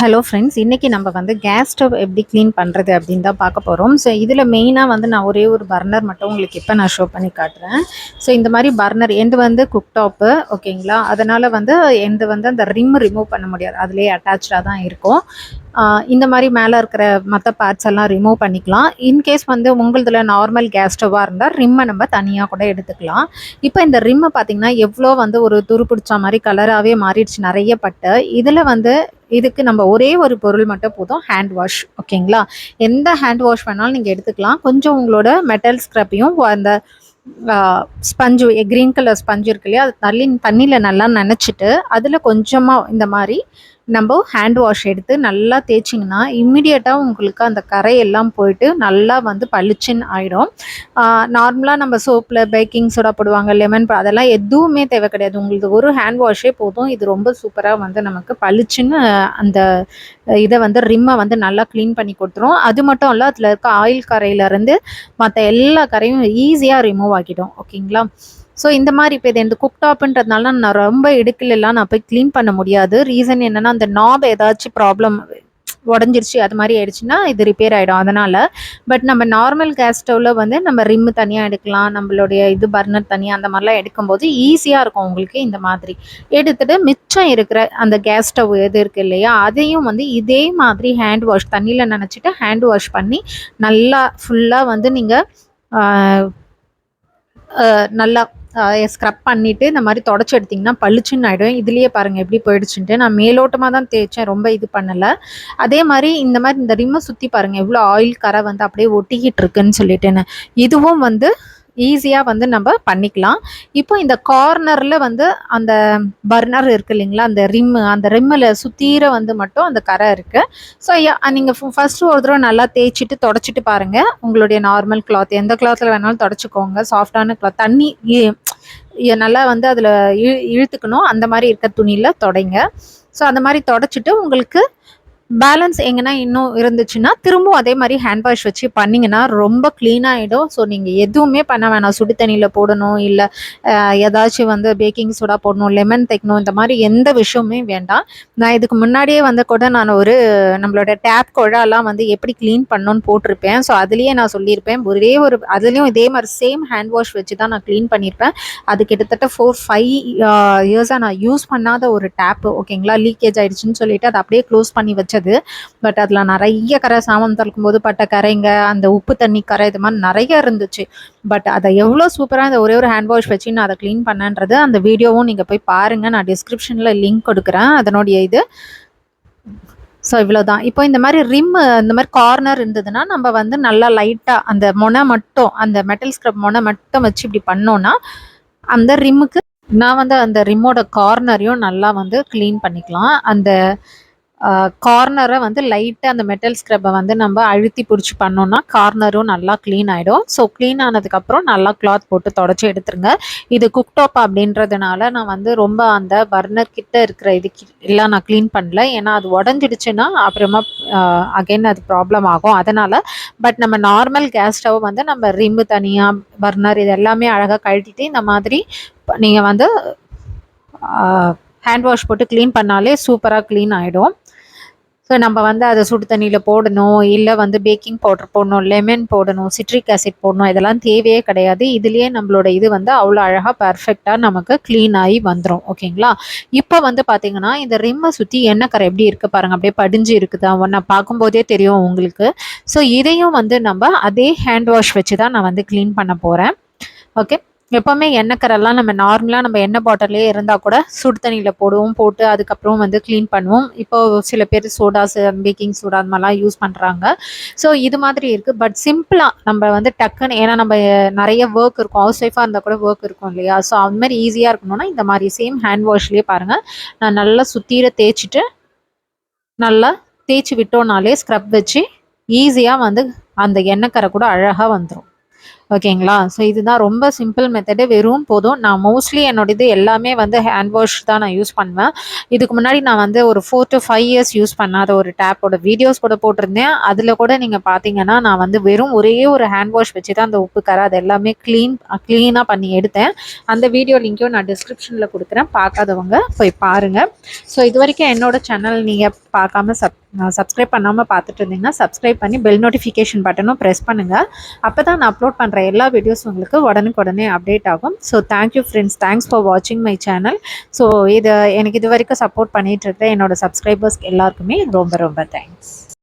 Hello friends இன்றைக்கி நம்ம வந்து கேஸ் ஸ்டவ் எப்படி க்ளீன் பண்ணுறது அப்படின்னு தான் பார்க்க போகிறோம் ஸோ இதில் மெயினாக வந்து நான் ஒரே ஒரு பர்னர் மட்டும் உங்களுக்கு இப்போ நான் ஷோ பண்ணி காட்டுறேன். ஸோ இந்த மாதிரி பர்னர் எண்டு வந்து குக்டாப்பு ஓகேங்களா அதனால் வந்து எந்து வந்து அந்த ரிம் ரிமூவ் பண்ண முடியாது. அதுலேயே அட்டாச்சாக தான் இருக்கும். இந்த மாதிரி மேலே இருக்கிற மற்ற பார்ட்ஸ் எல்லாம் ரிமூவ் பண்ணிக்கலாம். இன்கேஸ் வந்து உங்களதில் நார்மல் கேஸ் ஸ்டவ்வாக இருந்தால் ரிம்மை நம்ம தனியாக கூட எடுத்துக்கலாம். இப்போ இந்த ரிம்மை பார்த்திங்கன்னா எவ்வளோ வந்து ஒரு துரு பிடிச்ச மாதிரி கலராகவே மாறிடுச்சு நிறைய பட்டு. இதில் வந்து இதுக்கு நம்ம ஒரே ஒரு பொருள் மட்டும் போதும் ஹேண்ட் வாஷ் ஓகேங்களா எந்த ஹேண்ட் வாஷ் வேணாலும் நீங்கள் எடுத்துக்கலாம். கொஞ்சம் உங்களோட மெட்டல் ஸ்க்ரப்பையும் அந்த ஸ்பஞ்சு க்ரீன் கலர் ஸ்பஞ்சு இருக்கு இல்லையா? அது தள்ளி தண்ணியில் நல்லா நினச்சிட்டு அதில் கொஞ்சமாக இந்த மாதிரி நம்ம ஹேண்ட் வாஷ் எடுத்து நல்லா தேய்ச்சிங்கன்னா இம்மிடியட்டாக உங்களுக்கு அந்த கரையெல்லாம் போயிட்டு நல்லா வந்து பளிச்சுன்னு ஆகிடும் நார்மலாக நம்ம சோப்பில் பேக்கிங் சோடா போடுவாங்க லெமன் அதெல்லாம் எதுவுமே தேவை கிடையாது. உங்களுக்கு ஒரு ஹேண்ட் வாஷே போதும். இது ரொம்ப சூப்பராக வந்து நமக்கு பளிச்சுன்னு அந்த இதை வந்து ரிம்மை வந்து நல்லா க்ளீன் பண்ணி கொடுத்துரும். அது மட்டும் இல்லை அதில் இருக்க ஆயில் கரையிலேருந்து மற்ற எல்லா கரையும் ஈஸியாக ரிமூவ் ஆகிடும் ஓகேங்களா ஸோ இந்த மாதிரி இப்போ இது இந்த குக்டாப்ன்றதுனால நான் ரொம்ப இடுக்கலெல்லாம் நான் போய் க்ளீன் பண்ண முடியாது. ரீசன் என்னென்னா அந்த நாப் ஏதாச்சும் ப்ராப்ளம் உடஞ்சிருச்சு அது மாதிரி ஆயிடுச்சுன்னா இது ரிப்பேர் ஆகிடும் அதனால் பட் நம்ம நார்மல் கேஸ் ஸ்டவ்வில் வந்து நம்ம ரிம்மு தனியாக எடுக்கலாம் நம்மளுடைய இது பர்னர் தனியாக அந்த மாதிரிலாம் எடுக்கும்போது ஈஸியாக இருக்கும் உங்களுக்கு இந்த மாதிரி. எடுத்துட்டு மிச்சம் இருக்கிற அந்த கேஸ் ஸ்டவ் எது இருக்குது இல்லையா அதையும் வந்து இதே மாதிரி ஹேண்ட் வாஷ் தண்ணியில் நினச்சிட்டு ஹேண்ட் வாஷ் பண்ணி நல்லா ஃபுல்லாக வந்து நீங்கள் நல்லா ஸ்க்ரப் பண்ணிவிட்டு இந்த மாதிரி தொடச்சி எடுத்திங்கன்னா பளிச்சுன்னு ஆகிடும் இதுலேயே பாருங்கள் எப்படி போயிடுச்சுன்ட்டு. நான் மேலோட்டமாக தான் தேய்ச்சேன். ரொம்ப இது பண்ணலை. அதே மாதிரி இந்த மாதிரி இந்த ரிம்மை சுற்றி பாருங்கள் எவ்வளோ ஆயில் கரை வந்து அப்படியே ஒட்டிக்கிட்டு இருக்குன்னு சொல்லிட்டுன்னு இதுவும் வந்து ஈஸியாக வந்து நம்ம பண்ணிக்கலாம். இப்போ இந்த கார்னரில் வந்து அந்த பர்னர் இருக்கு இல்லைங்களா? அந்த ரிம்மு அந்த ரிம்மில் சுத்தீர வந்து மட்டும் அந்த கரை இருக்குது ஸோ நீங்கள் ஃபஸ்ட்டு ஒரு தடவை நல்லா தேய்ச்சிட்டு தொடச்சிட்டு பாருங்கள் உங்களுடைய நார்மல் கிளாத் எந்த கிளாத்தில் வேணாலும் தொடச்சிக்கோங்க. சாஃப்டான கிளாத் தண்ணி நல்லா வந்து அதில் இழு இழுத்துக்கணும். அந்த மாதிரி இருக்க துணியில் தொடைங்க. ஸோ அந்த மாதிரி தொடச்சிட்டு உங்களுக்கு பேலன்ஸ் எங்கன்னா இன்னும் இருந்துச்சுன்னா திரும்பவும் அதே மாதிரி ஹேண்ட் வாஷ் வச்சு பண்ணிங்கன்னா ரொம்ப க்ளீன் ஆகிடும் ஸோ நீங்கள் எதுவுமே பண்ண வேணாம். சுடு தண்ணியில் போடணும் இல்லை ஏதாச்சும் வந்து பேக்கிங் சோடா போடணும் லெமன் தைக்கணும் இந்த மாதிரி எந்த விஷயமுமே வேண்டாம். நான் இதுக்கு முன்னாடியே வந்து கூட நான் ஒரு நம்மளோட டேப் குழாலாம் வந்து எப்படி க்ளீன் பண்ணணும்னு போட்டிருப்பேன். ஸோ அதுலேயே நான் சொல்லியிருப்பேன். ஒரே ஒரு அதுலேயும் இதே மாதிரி சேம் ஹேண்ட் வாஷ் வச்சு தான் நான் க்ளீன் பண்ணியிருப்பேன். அது கிட்டத்தட்ட ஃபோர் ஃபைவ் இயர்ஸாக நான் யூஸ் பண்ணாத ஒரு டேப்பு ஓகேங்களா லீக்கேஜ் ஆயிடுச்சுன்னு சொல்லிட்டு அதை அப்படியே க்ளோஸ் பண்ணி வச்சது பட் அதில் நிறைய கரை சாமம் திறக்கும் போது பட்ட கரைங்க அந்த உப்பு தண்ணி கரை இது மாதிரி நிறைய இருந்துச்சு. பட் அதை எவ்வளோ சூப்பராக இந்த ஒரே ஒரு ஹேண்ட் வாஷ் வச்சு நான் அதை க்ளீன் பண்ணேன்றது அந்த வீடியோவும் நீங்கள் போய் பாருங்கள் நான் டிஸ்கிரிப்ஷனில் லிங்க் கொடுக்குறேன். அதனுடைய இது. ஸோ இவ்வளோதான் இப்போ இந்த மாதிரி ரிம் இந்த மாதிரி கார்னர் இருந்ததுன்னா நம்ம வந்து நல்லா லைட்டாக அந்த மொனை மட்டும் அந்த மெட்டல் ஸ்க்ரப் மொனை மட்டும் வச்சு இப்படி பண்ணோன்னா அந்த ரிம்முக்கு நான் வந்து அந்த ரிம்மோட கார்னரையும் நல்லா வந்து க்ளீன் பண்ணிக்கலாம். அந்த கார்னரை வந்து லைட்டாக அந்த மெட்டல் ஸ்க்ரப்பை வந்து நம்ம அழுத்தி பிடிச்சி பண்ணோம்னா கார்னரும் நல்லா க்ளீன் ஆகிடும் ஸோ க்ளீன் ஆனதுக்கப்புறம் நல்லா கிளாத் போட்டு தொடச்சி எடுத்துருங்க. இது குக்டாப் அப்படின்றதுனால நான் வந்து ரொம்ப அந்த பர்னர் கிட்ட இருக்கிற இது எல்லாம் நான் க்ளீன் பண்ணல. ஏன்னா அது உடஞ்சிடுச்சுன்னா அப்புறமா அகைன் அது ப்ராப்ளம் ஆகும். அதனால் பட் நம்ம நார்மல் கேஸ் ஸ்டவ் வந்து நம்ம ரிம்மு தனியாக பர்னர் இது எல்லாமே அழகாக கழட்டிட்டு இந்த மாதிரி நீங்கள் வந்து ஹேண்ட் வாஷ் போட்டு க்ளீன் பண்ணாலே சூப்பராக க்ளீன் ஆகிடும் ஸோ நம்ம வந்து அதை சுடு தண்ணியில் போடணும். இல்லை வந்து பேக்கிங் பவுடர் போடணும். லெமன் போடணும். சிட்ரிக் ஆசிட் போடணும். இதெல்லாம் தேவையே கிடையாது. இதுலேயே நம்மளோட இது வந்து அவ்வளோ அழகாக பர்ஃபெக்டாக நமக்கு க்ளீன் ஆகி வந்துடும் ஓகேங்களா? இப்போ வந்து பார்த்தீங்கன்னா இந்த ரிம்மை சுற்றி எண்ணெய் கரை எப்படி இருக்குது பாருங்கள் அப்படியே படிஞ்சு இருக்குதா? ஒன்றை பார்க்கும்போதே தெரியும் உங்களுக்கு. ஸோ இதையும் வந்து நம்ம அதே ஹேண்ட் வாஷ் வச்சு தான் நான் வந்து க்ளீன் பண்ண போகிறேன் ஓகே எப்போவுமே எண்ணெய் கரெல்லாம் நம்ம நார்மலாக நம்ம எண்ணெய் பாட்டிலே இருந்தால் கூட சுடு தண்ணியில் போடுவோம் போட்டு அதுக்கப்புறம் வந்து க்ளீன் பண்ணுவோம். இப்போது சில பேர் சோடாஸ் பேக்கிங் சோடா அந்த மாதிரிலாம் யூஸ் பண்ணுறாங்க ஸோ இது மாதிரி இருக்குது பட் சிம்பிளாக நம்ம வந்து டக்குன்னு ஏன்னா நம்ம நிறைய ஒர்க் இருக்கும். ஹவுஸ் ஒய்ஃபாக இருந்தால் கூட ஒர்க் இருக்கும் இல்லையா? ஸோ அந்த மாதிரி ஈஸியாக இருக்கணும்னா இந்த மாதிரி சேம் ஹேண்ட் வாஷ்லேயே பாருங்கள் நான் நல்லா சுத்தீர தேய்ச்சிட்டு நல்லா தேய்ச்சி விட்டோம்னாலே ஸ்க்ரப் வச்சு ஈஸியாக வந்து அந்த எண்ணெய் கரை கூட அழகாக வந்துடும் ஓகேங்களா? ஸோ இதுதான் ரொம்ப சிம்பிள் மெத்தடு வெறும் போதும். நான் மோஸ்ட்லி என்னோட இது எல்லாமே வந்து ஹேண்ட் வாஷ் தான் நான் யூஸ் பண்ணுவேன். இதுக்கு முன்னாடி நான் வந்து ஒரு four to five years use பண்ணாத ஒரு டேப்போட வீடியோஸ் கூட போட்டிருந்தேன். அதில் கூட நீங்கள் பார்த்தீங்கன்னா நான் வந்து வெறும் ஒரே ஒரு ஹேண்ட் வாஷ் வச்சு தான் அந்த உப்பு கரை அது எல்லாமே க்ளீன் க்ளீனாக பண்ணி எடுத்தேன். அந்த வீடியோ லிங்க்கையும் நான் டிஸ்கிரிப்ஷனில் கொடுக்குறேன். பார்க்காதவங்க போய் பாருங்கள் ஸோ இது வரைக்கும் என்னோட சேனல் நீங்கள் பார்க்காம சப் சப்ஸ்கிரைப் பண்ணாமல் பார்த்துட்டு இருந்தீங்கன்னா சப்ஸ்கிரைப் பண்ணி பெல் நோட்டிஃபிகேஷன் பட்டனும் ப்ரெஸ் பண்ணுங்கள் அப்போ தான் நான் அப்லோட் பண்ணுற எல்லா வீடியோஸ் உங்களுக்கு உடனுக்குடனே அப்டேட் ஆகும். So thank you friends thanks for வாட்சிங் மை சேனல் ஸோ இது எனக்கு இது வரைக்கும் சப்போர்ட் பண்ணிகிட்ருக்கிற என்னோடய என்னோட சப்ஸ்கிரைபர்ஸ்க்கு எல்லாருக்குமே ரொம்ப ரொம்ப தேங்க்ஸ்